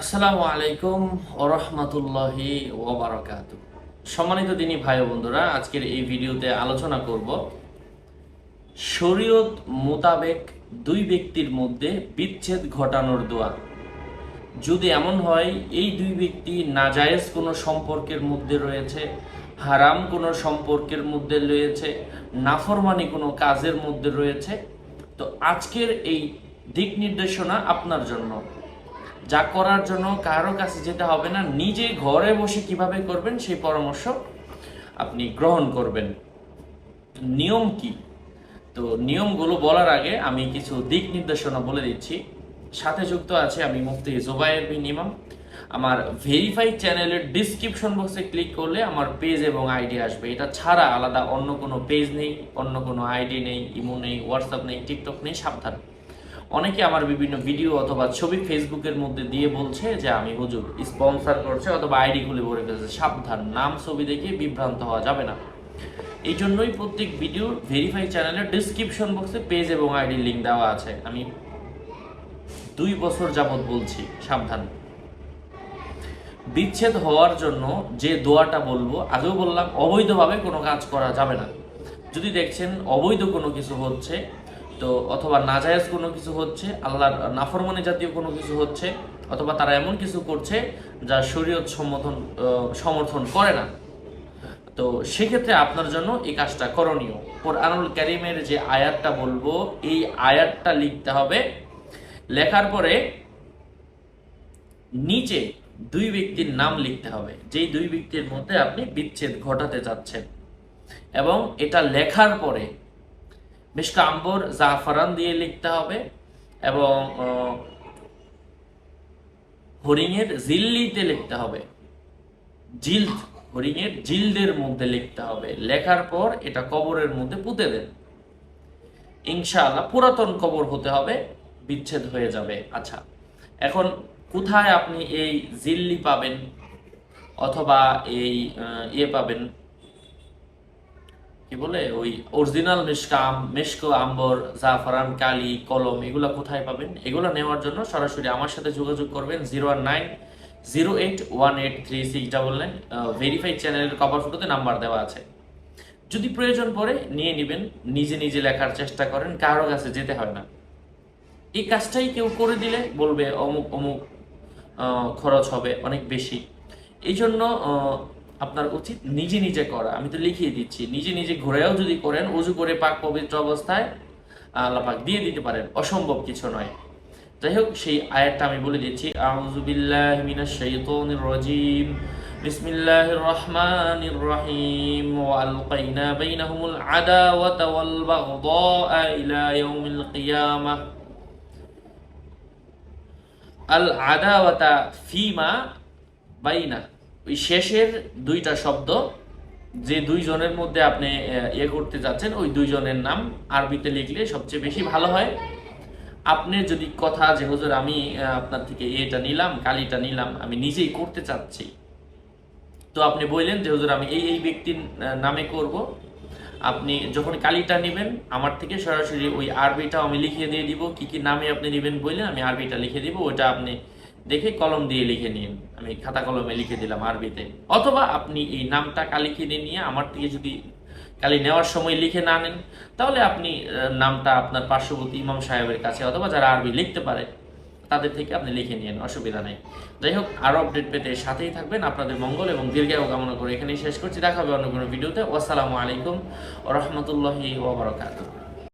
আসসালামু আলাইকুম ওরহমতুল্লাহি ওবরাকাত সম্মানিত দিনী ভাই বন্ধুরা, আজকের এই ভিডিওতে আলোচনা করব শরীয়ত মোতাবেক দুই ব্যক্তির মধ্যে বিচ্ছেদ ঘটানোর দোয়া। যদি এমন হয়, এই দুই ব্যক্তি নাজায়েজ কোনো সম্পর্কের মধ্যে রয়েছে, হারাম কোনো সম্পর্কের মধ্যে রয়েছে, নাফরমানি কোনো কাজের মধ্যে রয়েছে, তো আজকের এই দিক নির্দেশনা আপনার জন্য। যা করার জন্য কারও কাছে যেতে হবে না, নিজে ঘরে বসে কীভাবে করবেন সেই পরামর্শ আপনি গ্রহণ করবেন। নিয়ম কি? তো নিয়মগুলো বলার আগে আমি কিছু দিক নির্দেশনা বলে দিচ্ছি। সাথে যুক্ত আছে আমি মুফতি জোবায়ের বিন ইমাম। আমার ভেরিফাই চ্যানেলের ডিসক্রিপশন বক্সে ক্লিক করলে আমার পেজ এবং আইডি আসবে। এটা ছাড়া আলাদা অন্য কোনো পেজ নেই, অন্য কোনো আইডি নেই, ইমো নেই, হোয়াটসঅ্যাপ নেই, টিকটক নেই, সাবধান। অনেকে আমার বিভিন্ন ভিডিও অথবা ছবি ফেসবুকের মধ্যে দিয়ে বলছে যে আমি হুজুর স্পন্সর করছে অথবা আইডি খুলে ভরে ফেলছে। সাবধান, নাম ছবি দেখে বিভ্রান্ত হওয়া যাবে না। এই জন্যই প্রত্যেক ভিডিওর ভেরিফাই চ্যানেলের ডিসক্রিপশন বক্সে পেজ এবং আইডি লিঙ্ক দেওয়া আছে। আমি দুই বছর যাবত বলছি, সাবধান। বিচ্ছেদ হওয়ার জন্য যে দোয়াটা বলব, আগেও বললাম, অবৈধভাবে কোনো কাজ করা যাবে না। যদি দেখছেন অবৈধ কোনো কিছু হচ্ছে তো অথবা নাজায়েজ কোনো কিছু হচ্ছে, আল্লাহর নাফরমানি জাতীয় কোনো কিছু হচ্ছে, অথবা তারা এমন কিছু করছে যা শরীয়ত সমর্থন সমর্থন করে না। তো সেক্ষেত্রে আপনার জন্য এই কাজটা করণীয়। কোরআনুল কারিমের যে আয়াতটা বলব, এই আয়াতটা লিখতে হবে। লেখার পরে নিচে দুই ব্যক্তির নাম লিখতে হবে। যেই দুই ব্যক্তির মধ্যে আপনি বিচ্ছেদ ঘটাতে চাচ্ছেন এবং এটা লেখার পরে মিশকা আম্বর জাফরান দিয়ে লিখতে হবে এবং হরিণের জিল্লিতে লিখতে হবে। জিল্দ, হরিণের জিল্দের মধ্যে লিখতে হবে। লেখার পর এটা কবরের মধ্যে পুঁতে দেন। ইনশাআল্লাহ পুরাতন কবর হতে হবে, বিচ্ছেদ হয়ে যাবে। আচ্ছা এখন কোথায় আপনি এই জিল্লি পাবেন? অথবা এই ইয়ে পাবেন? কি বলে? ওই অরিজিনাল মিশকাম মেশকো, আম্বর, জাফরান, কালি, কলম এগুলো কোথায় পাবেন? এগুলো নেওয়ার জন্য সরাসরি আমার সাথে যোগাযোগ করবেন zero one nine, zero eight one eight three six double nine verified চ্যানেলের কভার ফটোতে নাম্বার দেওয়া আছে। যদি প্রয়োজন পড়ে নিয়ে নেবেন, নিজে নিজে লেখার চেষ্টা করেন, কারও কাছে যেতে হয় না। এই কাজটাই কেউ করে দিলে বলবে, অমুক অমুক খরচ হবে, অনেক বেশি। এই জন্য আপনার উচিত নিজে নিজে করা। আমি তো লিখিয়ে দিচ্ছি, নিজে নিজে ঘুরেও যদি করেন, উজু করে পাক পবিত্র অবস্থায় আল্লাহ পাক দিয়ে দিতে পারেন। অসম্ভব কিছু নয়। যাই হোক, সেই আয়াতটা আমি বলে দিচ্ছি। আউযু বিল্লাহি মিনাশ শাইতানির রাজিম। বিসমিল্লাহির রহমানির রহিম। ওয়া আলকাইনা বাইনাহুমুল আদাওয়াতা ওয়াল বাগদাআ ইলা ইয়াউমিল কিয়ামাহ আল আদাওয়াতা বাইনা। ওই শেষের দুইটা শব্দ, যে দুইজনের মধ্যে আপনি ইয়ে করতে যাচ্ছেন, ওই দুইজনের নাম আরবিতে লিখলে সবচেয়ে বেশি ভালো হয়। আপনি যদি কথা, যে হুজুর আমি আপনার থেকে এটা নিলাম, কালিটা নিলাম, আমি নিজেই করতে চাচ্ছি। তো আপনি বললেন যে, হুজুর আমি এই এই ব্যক্তির নামে করব। আপনি যখন কালিটা নেবেন, আমার থেকে সরাসরি ওই আরবিটাও আমি লিখিয়ে দিয়ে দিব। কি কি নামে আপনি নেবেন বললেন, আমি আরবিটা লিখে দিব, ওইটা আপনি দেখে কলম দিয়ে লিখে নিন। আমি খাতা কলমে লিখে দিলাম আরবিতে। অথবা আপনি এই নামটা কালি কিনে নিয়ে আমার থেকে যদি কালি নেওয়ার সময় লিখে না নেন, তাহলে আপনি নামটা আপনার পার্শ্ববর্তী ইমাম সাহেবের কাছে অথবা যারা আরবি লিখতে পারে, তাদের থেকে আপনি লিখে নিন অসুবিধা নেই। যাই হোক, আরও আপডেট পেতে সাথেই থাকবেন। আপনাদের মঙ্গল এবং দীর্ঘায়ু কামনা করে এখানেই শেষ করছি। দেখা হবে অন্য কোনো ভিডিওতে। ওয়াসালামু আলাইকুম রহমতুল্লাহি ওবরাকাতুহ